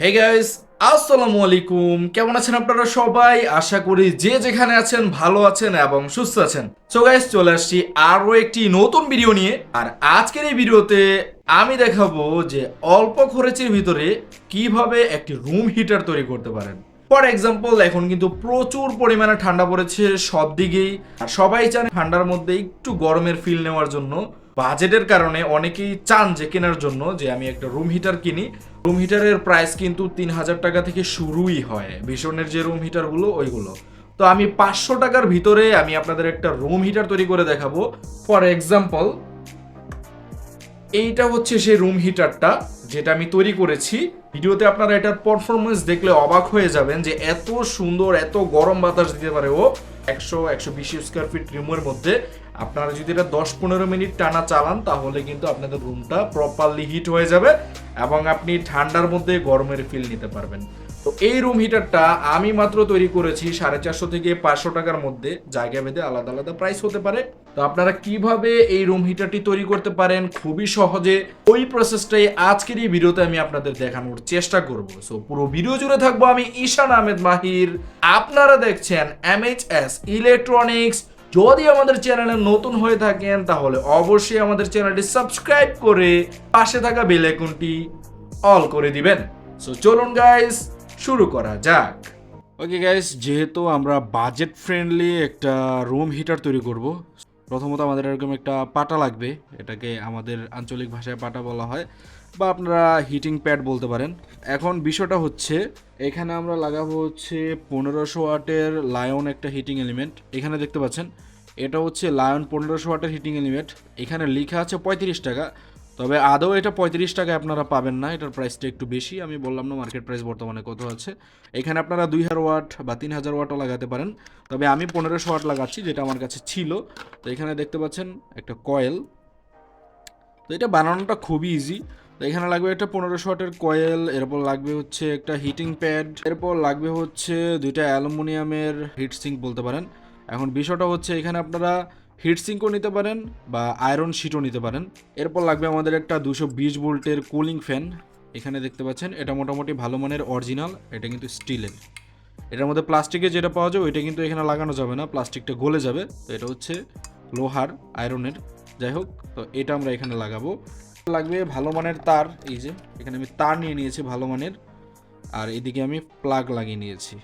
Hey guys আসসালামু আলাইকুম। কেমন আছেন আপনারা সবাই? আশা করি যে যেখানে আছেন ভালো আছেন এবং সুস্থ আছেন। সো গাইস চলে আসছি আরও একটি নতুন ভিডিও নিয়ে। আর আজকের এই ভিডিওতে আমি দেখাবো যে অল্প খরচের ভিতরে কীভাবে একটি রুম হিটার তৈরি করতে পারেন। ফর এক্সাম্পল এখন কিন্তু প্রচুর পরিমাণে ঠান্ডা পড়েছে সব দিকেই। আর সবাই চান ঠান্ডার মধ্যে একটু গরমের ফিল নেওয়ার জন্য। বাজেটের কারণে অনেকেই চান যে কেনার জন্য, যে আমি একটা রুম হিটার কিনি। রুম হিটারের প্রাইস কিন্তু তিন হাজার টাকা থেকে শুরুই হয়। ভীষণের যে রুম হিটারগুলো ওইগুলো। তো আমি পাঁচশো টাকার ভিতরে আমি আপনাদের একটা রুম হিটার তৈরি করে দেখাবো। ফর এক্সাম্পল এইটা হচ্ছে সেই রুম হিটারটা যেটা আমি তৈরি করেছি। ভিডিওতে আপনারা এটার পারফরমেন্স দেখলে অবাক হয়ে যাবেন যে এত সুন্দর, এত গরম বাতাস দিতে পারে ও। একশো একশো বিশ স্কোয়ার ফিট রুমের মধ্যে। আপনারা যদি এটা দশ পনেরো মিনিট টানা চালান, তাহলে কিন্তু আপনাদের রুমটা প্রপারলি হিট হয়ে যাবে এবং আপনি ঠান্ডার মধ্যে গরমের ফিল নিতে পারবেন। তো এই রুম হিটারটা আমি মাত্র তৈরি করেছি সাড়ে চারশো থেকে পাঁচশো টাকার মধ্যে। জায়গা ভেদে আলাদা আলাদা প্রাইস হতে পারে। তো আপনারা কীভাবে এই রুম হিটারটি তৈরি করতে পারেন? খুবই সহজে। ওই প্রসেসটাই আজকের এই ভিডিওতে আমি আপনাদের দেখানোর চেষ্টা করব। সো পুরো ভিডিও জুড়ে থাকব আমি ঈশান আহমেদ মাহির। আপনারা দেখছেন এমএইচএস ইলেকট্রনিক্স যদি আমাদের চ্যানেলে নতুন হয়ে থাকেন, তাহলে অবশ্যই আমাদের চ্যানেলটি সাবস্ক্রাইব করে পাশে থাকা বেল আইকনটি অল করে দিবেন। সো চলুন গাইস শুরু করা যাক। ওকে গাইস যেহেতু আমরা বাজেট ফ্রেন্ডলি একটা রুম হিটার তৈরি করব, প্রথমত আমাদের এরকম একটা পাটা লাগবে, এটাকে আমাদের আঞ্চলিক ভাষায় পাটা বলা হয়। বা আপনারা হিটিং প্যাড বলতে পারেন। এখন বিষয়টা হচ্ছে, এখানে আমরা লাগাবো হচ্ছে পনেরোশো ওয়াটের লায়ন একটা হিটিং এলিমেন্ট এখানে দেখতে পাচ্ছেন, এটা হচ্ছে লায়ন পনেরোশো ওয়াটের হিটিং এলিমেন্ট এখানে লেখা আছে পঁয়ত্রিশ টাকা, তবে আদৌ এটা পঁয়ত্রিশ টাকায় আপনারা পাবেন না, এটার প্রাইসটা একটু বেশি। আমি বললাম না মার্কেট প্রাইস বর্তমানে কত আছে। এখানে আপনারা দুই হাজার ওয়াট বা তিন হাজার ওয়াটও লাগাতে পারেন, তবে আমি পনেরোশো ওয়াট লাগাচ্ছি, যেটা আমার কাছে ছিল। তো এখানে দেখতে পাচ্ছেন একটা কয়েল তো এটা বানানোটা খুবই ইজি এখানে লাগবে একটা পনেরোশো ওয়াটের কয়েল এরপর লাগবে হচ্ছে একটা হিটিং প্যাড এরপর লাগবে হচ্ছে দুইটা অ্যালুমিনিয়ামের হিট সিঙ্ক বলতে পারেন। এখন বিষয়টা হচ্ছে এখানে আপনারা হিট সিঙ্কও নিতে পারেন বা আয়রন শিটও নিতে পারেন। এরপর লাগবে আমাদের একটা দুশো বিশ ভোল্টের কুলিং ফ্যান এখানে দেখতে পাচ্ছেন, এটা মোটামুটি ভালো মানের অরিজিনাল এটা কিন্তু স্টিলের। এটার মধ্যে প্লাস্টিকের যেটা পাওয়া যায়, ওইটা কিন্তু এখানে লাগানো যাবে না, প্লাস্টিকটা গলে যাবে, তো এটা হচ্ছে লোহার আয়রনের যাই হোক, তো এটা আমরা এখানে লাগাবো। লাগবে, ভালো মানের তার, এই যে, এখানে আমি তার নিয়ে নিয়েছি ভালো মানের, আর এদিকে আমি প্লাগ লাগিয়ে নিয়েছি।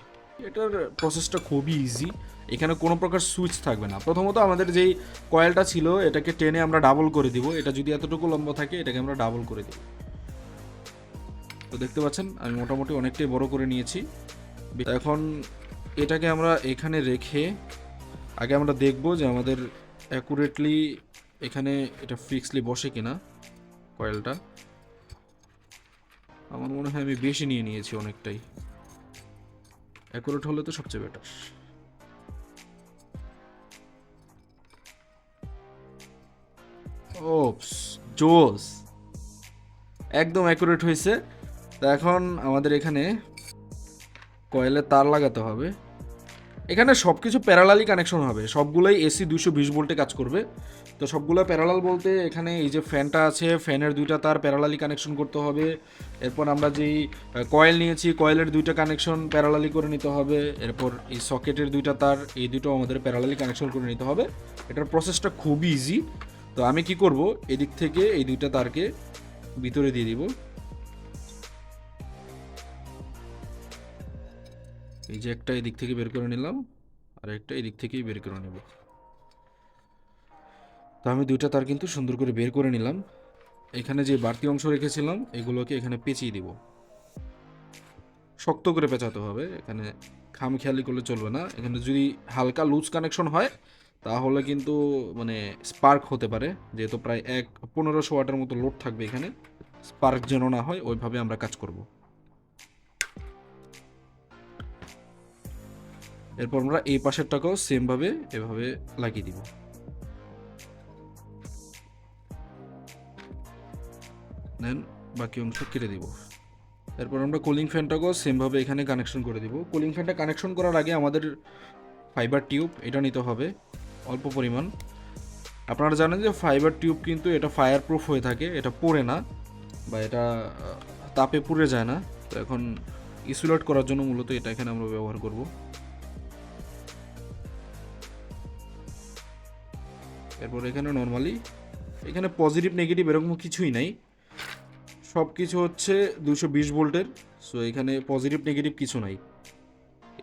এটার প্রসেসটা খুবই ইজি এখানে কোনো প্রকার সুইচ থাকবে না। প্রথমত আমাদের যেই কয়েলটা ছিল, এটাকে টেনে আমরা ডাবল করে দিব। এটা যদি এতটুকু লম্বা থাকে, এটাকে আমরা ডাবল করে দিব। তো দেখতে পাচ্ছেন, আমি মোটামুটি অনেকটাই বড় করে নিয়েছি। এখন এটাকে আমরা এখানে রেখে আগে আমরা দেখব যে আমাদের অ্যাকুরেটলি এখানে এটা ফিক্সলি বসে কিনা। কয়েলটা। আমার মনে হয় আমি বেশি নিয়ে নিয়েছি অনেকটাই। অ্যাকুরেট হলে তো সবচেয়ে বেটার ওপস, জোস। একদম অ্যাকুরেট হয়েছে। তা এখন আমাদের এখানে কয়েলের তার লাগাতে হবে। এখানে সব কিছু প্যারালালি কানেকশন হবে। সবগুলোই এসি দুশো বিশ ভোল্টে কাজ করবে। তো সবগুলো প্যারালাল বলতে এখানে এই যে ফ্যানটা আছে ফ্যানের দুইটা তার প্যারালালি কানেকশন করতে হবে। এরপর আমরা যেই কয়েল নিয়েছি কয়েলের দুইটা কানেকশন প্যারালালি করে নিতে হবে। এরপর এই সকেটের দুইটা তার, এই দুটো আমাদের প্যারালালি কানেকশন করে নিতে হবে। এটার প্রসেসটা খুবই ইজি তো আমি কি করব, এদিক থেকে এই দুইটা তারকে ভিতরে দিয়ে দিব। এই যে একটা এদিক থেকে বের করে নিলাম, আর একটা এদিক থেকেই বের করে নেব। তো আমি দুইটা তার কিন্তু সুন্দর করে বের করে নিলাম। এখানে যে বাড়তি অংশ রেখেছিলাম, এগুলোকে এখানে পেঁচিয়ে দিব। শক্ত করে পেঁচাতে হবে, এখানে খামখেয়ালি করলে চলবে না। এখানে যদি হালকা লুজ কানেকশন হয়, তাহলে কিন্তু মানে স্পার্ক হতে পারে। যেহেতু প্রায় এক পনেরোশো ওয়াটের মতো লোড থাকবে এখানে, স্পার্ক যেন না হয়, ওইভাবে আমরা কাজ করব। এরপর আমরা এই পাশেরটাকেও সেমভাবে এভাবে লাগিয়ে দিব। দেন বাকি অংশ কেটে দিব। এরপর আমরা কুলিং ফ্যানটাকেও সেমভাবে এখানে কানেকশন করে দিব। কুলিং ফ্যানটা কানেকশন করার আগে আমাদের ফাইবার টিউব এটা নিতে হবে, অল্প পরিমাণ। আপনারা জানেন যে ফাইবার টিউব কিন্তু এটা ফায়ার প্রুফ হয়ে থাকে, এটা পড়ে না বা এটা তাপে পুড়ে যায় না। তো এখন ইসুলেট করার জন্য মূলত এটা এখানে আমরা ব্যবহার করব। এরপর এখানে নর্মালি এখানে পজিটিভ নেগেটিভ এরকম কিছুই নাই। সব কিছু হচ্ছে দুশো বিশ ভোল্টের সো এখানে পজিটিভ নেগেটিভ কিছু নাই।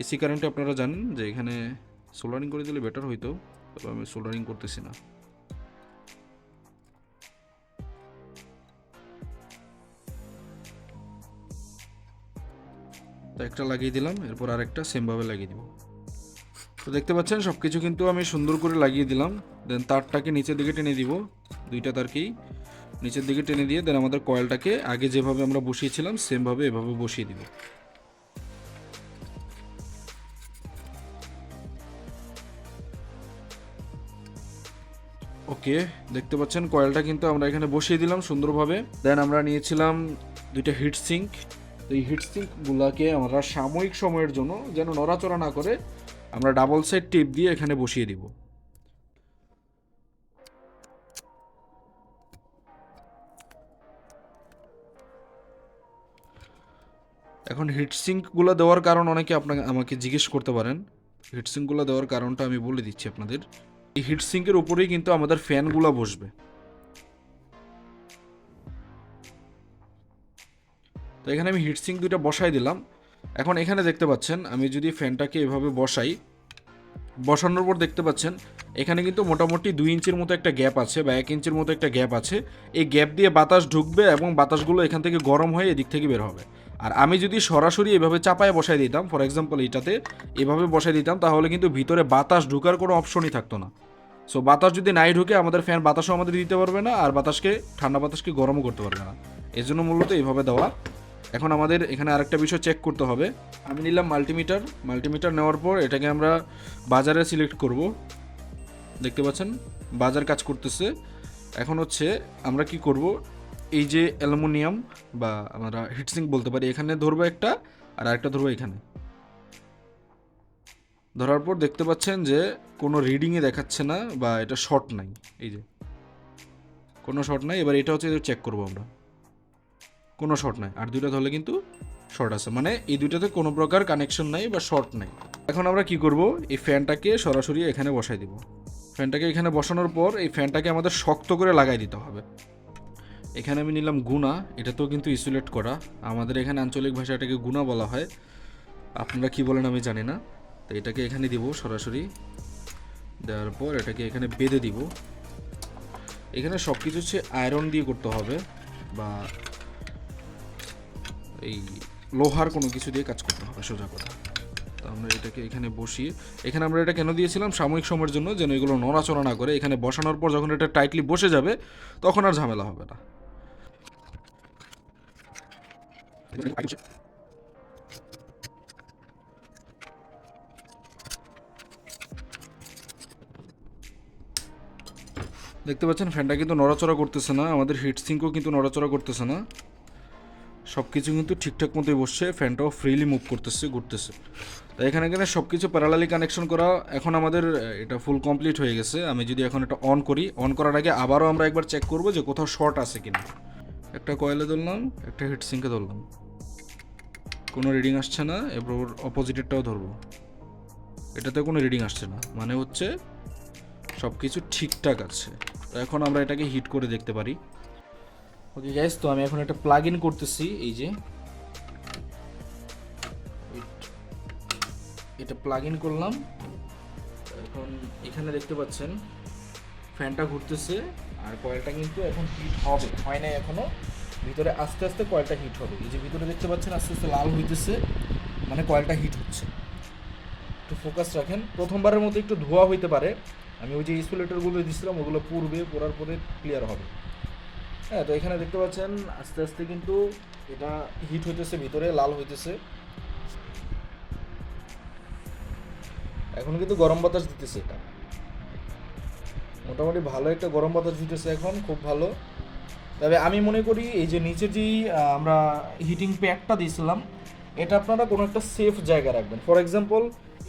এসি কারেন্টে আপনারা জানেন যে এখানে সোলারিং করে দিলে বেটার হইতো, তবে আমি সোলারিং করতেছি না। একটা লাগিয়ে দিলাম, এরপর আরেকটা সেমভাবে লাগিয়ে দিব। তো দেখতে পাচ্ছেন সব কিছু কিন্তু আমি সুন্দর করে লাগিয়ে দিলাম। দেন তারটাকে নিচের দিকে টেনে দিব, দুইটা তারকেই। নিচের দিকে টেনে দিয়ে দেন আমাদের কয়েলটাকে আগে যেভাবে আমরা বসিয়েছিলাম, সেমভাবে এভাবে বসিয়ে দিব। ওকে দেখতে পাচ্ছেন, কয়েলটা কিন্তু আমরা এখানে বসিয়ে দিলাম সুন্দরভাবে। দেন আমরা নিয়েছিলাম দুইটা হিট সিঙ্ক তো এই হিট সিঙ্কগুলোকে আমরা সাময়িক সময়ের জন্য যেন নড়াচড়া না করে আমরা ডাবল সাইড টেপ দিয়ে এখানে বসিয়ে দিব। এখন হিটসিঙ্কগুলো দেওয়ার কারণ অনেকে আপনাকে, আমাকে জিজ্ঞেস করতে পারেন। হিটসিঙ্কগুলো দেওয়ার কারণটা আমি বলে দিচ্ছি আপনাদের। এই হিটসিঙ্কের উপরেই কিন্তু আমাদের ফ্যানগুলো বসবে। তো এখানে আমি হিটসিঙ্ক দুইটা বসাই দিলাম। এখন এখানে দেখতে পাচ্ছেন, আমি যদি ফ্যানটাকে এভাবে বসাই, বসানোর পর দেখতে পাচ্ছেন, এখানে কিন্তু মোটামুটি দুই ইঞ্চির মতো একটা গ্যাপ আছে বা এক ইঞ্চির মতো একটা গ্যাপ আছে। এই গ্যাপ দিয়ে বাতাস ঢুকবে এবং বাতাসগুলো এখান থেকে গরম হয়ে এদিক থেকে বের হবে। আর আমি যদি সরাসরি এভাবে চাপায় বসাই দিতাম ফর এক্সাম্পল এটাতে এভাবে বসাই দিতাম, তাহলে কিন্তু ভিতরে বাতাস ঢুকার কোনো অপশনই থাকতো না। সো বাতাস যদি নাই ঢুকে, আমাদের ফ্যান বাতাসও আমাদের দিতে পারবে না, আর বাতাসকে, ঠান্ডা বাতাসকে গরমও করতে পারবে না। এর জন্য মূলত এইভাবে দেওয়া এখন আমাদের এখানে আরেকটা বিষয় চেক করতে হবে। আমি নিলাম মাল্টিমিটার মাল্টিমিটার নেওয়ার পর এটাকে আমরা বাজারে সিলেক্ট করব। দেখতে পাচ্ছেন? বাজার কাজ করতেছে। এখন হচ্ছে আমরা কি করব? এই যে অ্যালুমিনিয়াম বা আমরা হিটসিং বলতে পারি, এখানে ধরবো একটা আর আরেকটা ধরবো এখানে। ধরার পর দেখতে পাচ্ছেন যে কোনো রিডিংয়ে দেখাচ্ছে না বা এটা শর্ট নাই। এই যে, কোনো শর্ট নাই। এবার এটা হচ্ছে চেক করব আমরা। কোনো শর্ট নাই। আর দুইটা ধরলে কিন্তু শর্ট আছে। মানে এই দুইটাতে কোনো প্রকার কানেকশন নাই বা শর্ট নাই। এখন আমরা কি করব? এই ফ্যানটাকে সরাসরি এখানে বসাই দিব। ফ্যানটাকে এখানে বসানোর পর এই ফ্যানটাকে আমাদের শক্ত করে লাগাই দিতে হবে। এখানে আমি নিলাম গুণা। এটাতেও কিন্তু ইসুলেট করা। আমাদের এখানে আঞ্চলিক ভাষায় এটাকে গুণা বলা হয়। আপনারা কি বলেন আমি জানি না। তো এটাকে এখানে দিব সরাসরি। দেওয়ার পর এটাকে এখানে বেঁধে দিব। এখানে সব কিছু হচ্ছে আয়রন দিয়ে করতে হবে বা এই লোহার কোনো কিছু দিয়ে কাজ করতে হবে, সোজা কথা। তো আমরা এটাকে এখানে বসিয়ে, এখানে আমরা এটা কেন দিয়েছিলাম? সাময়িক সময়ের জন্য, যেন এগুলো নড়াচড়া না করে এখানে বসানোর পর যখন এটা টাইটলি বসে যাবে, তখন আর ঝামেলা হবে না। দেখতে পাচ্ছেন, ফ্যানটা কিন্তু নড়াচড়া করতেছে না, আমাদের হিট সিঙ্কও কিন্তু নড়াচড়া করতেছে না। সব কিছু কিন্তু ঠিকঠাক মতোই বসছে ফ্যানটাও ফ্রিলি মুভ করতেছে, ঘুরতেছে। তো এখানে এখানে সব কিছু প্যারালালি কানেকশন করা, এখন আমাদের এটা ফুল কমপ্লিট হয়ে গেছে। আমি যদি এখন এটা অন করি অন করার আগে আবারও আমরা একবার চেক করব যে কোথাও শর্ট আছে কিনা। একটা কয়েলে ধরলাম, একটা হিট সিঙ্কে ধরলাম। কোনো রিডিং আসছে না, এরপর অপোজিটেরটাও ধরবো। এটাতে কোনো রিডিং আসছে না মানে হচ্ছে সব কিছু ঠিকঠাক আছে। তো এখন আমরা এটাকে হিট করে দেখতে পারি। ওকে গাইস তো আমি এখন একটা প্লাগ ইন করতেছি, এই যে। এটা প্লাগ ইন করলাম। এখন এখানে দেখতে পাচ্ছেন ফ্যানটা ঘুরতেছে, আর কয়েলটা কিন্তু এখন হিট হবে, হয় নাই এখনও। ভিতরে আস্তে আস্তে কয়েলটা হিট হবে। এই যে ভিতরে দেখতে পাচ্ছেন, আস্তে আস্তে লাল হইতেছে মানে কয়েলটা হিট হচ্ছে। একটু ফোকাস রাখেন। প্রথমবারের মতো একটু ধোয়া হইতে পারে। আমি ওই যে ইনসুলেটরগুলো দিয়েছিলাম ওগুলো পুড়বে, পড়ার পরে ক্লিয়ার হবে। হ্যাঁ তো এখানে দেখতে পাচ্ছেন, আস্তে আস্তে কিন্তু এটা হিট হইতেছে, ভিতরে লাল হইতেছে। এখন কিন্তু গরম বাতাস দিতেছে এটা। মোটামুটি ভালো একটা গরম বাতাস দিতেছে এখন, খুব ভালো। তবে আমি মনে করি এই যে নিচে যেই আমরা হিটিং প্যাকটা দিয়েছিলাম, এটা আপনারা কোনো একটা সেফ জায়গায় রাখবেন। ফর এক্সাম্পল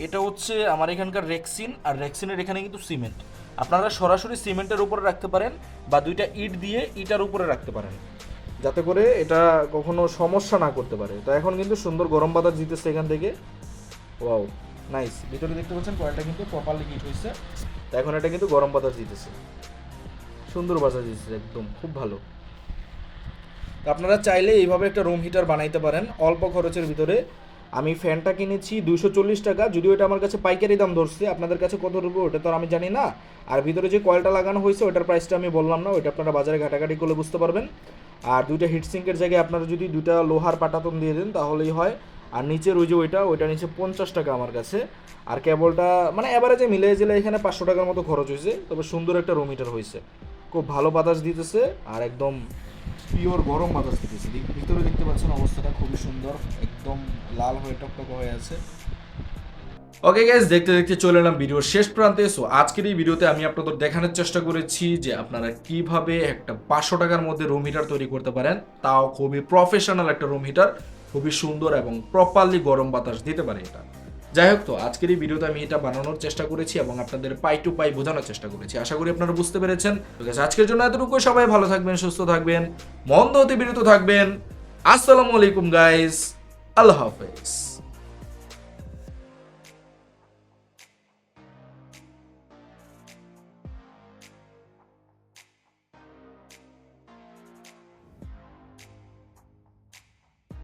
এটা হচ্ছে আমার এখানকার রেক্সিন আর রেক্সিনের এখানে কিন্তু সিমেন্ট আপনারা সরাসরি সিমেন্টের উপরে রাখতে পারেন বা দুইটা ইট দিয়ে ইটার উপরে রাখতে পারেন। যাতে করে এটা কখনো সমস্যা না করতে পারে। তো এখন কিন্তু সুন্দর গরম বাতাস দিতেছে এখান থেকে। ওয়াও নাইস ভিতরে দেখতে পাচ্ছেন কয়েকটা কিন্তু প্রপারলি হিট হয়েছে তো এখন এটা কিন্তু গরম বাতাস দিতেছে। সুন্দর বাতাস দিতেছে একদম, খুব ভালো। আপনারা চাইলে এইভাবে একটা রুম হিটার বানাইতে পারেন। অল্প খরচের ভিতরে আমি ফ্যানটা কিনেছি দুশো চল্লিশ টাকা, যদিও এটা আমার কাছে পাইকারি দাম ধরছে। আপনাদের কাছে কত রুপে ওটা তো আমি জানি না। আর ভিতরে যে কয়েলটা লাগানো হয়েছে, ওটার প্রাইসটা আমি বললাম না, ওইটা আপনারা বাজারে ঘাটাঘাটি করলে বুঝতে পারবেন। আর দুইটা হিটসিঙ্কের জায়গায় আপনারা যদি দুটা লোহার পাটাতন দিয়ে দেন, তাহলেই হয়। আর নিচের ওই যে ওইটা ওইটা নিচে পঞ্চাশ টাকা আমার কাছে। আর কেবলটা মানে অ্যাভারেজে মিলে গেলে এখানে পাঁচশো টাকার মতো খরচ হয়েছে। তবে সুন্দর একটা রুম হিটার হয়েছে। খুব ভালো বাতাস দিতেছে, আর একদম পিওর গরম বাতাস দিক- ভিতরে দেখতে পাচ্ছেন অবস্থাটা খুবই সুন্দর, একদম লাল হয়ে টকটক হয়ে আছে। ওকে গ্যাস দেখতে দেখতে চলে এলাম ভিডিওর শেষ প্রান্তে। সো আজকের এই ভিডিওতে আমি আপনাদের দেখানোর চেষ্টা করেছি যে আপনারা কীভাবে একটা পাঁচশো টাকার মধ্যে রুম হিটার তৈরি করতে পারেন। তাও খুবই প্রফেশনাল একটা রুম হিটার খুবই সুন্দর এবং প্রপারলি গরম বাতাস দিতে পারে এটা। যাই হোক তো, আজকের এই ভিডিওতে আমি এটা বানানোর চেষ্টা করেছি এবং আপনাদের পাই টু পাই বোঝানোর চেষ্টা করেছি। আশা করি আপনারা বুঝতে পেরেছেন। ঠিক আছে, আজকের জন্য এতটুকু। সবাই ভালো থাকবেন, সুস্থ থাকবেন, মন্দ হতে বিরত থাকবেন। আসসালামু আলাইকুম গাইস আল্লাহ হাফেজ।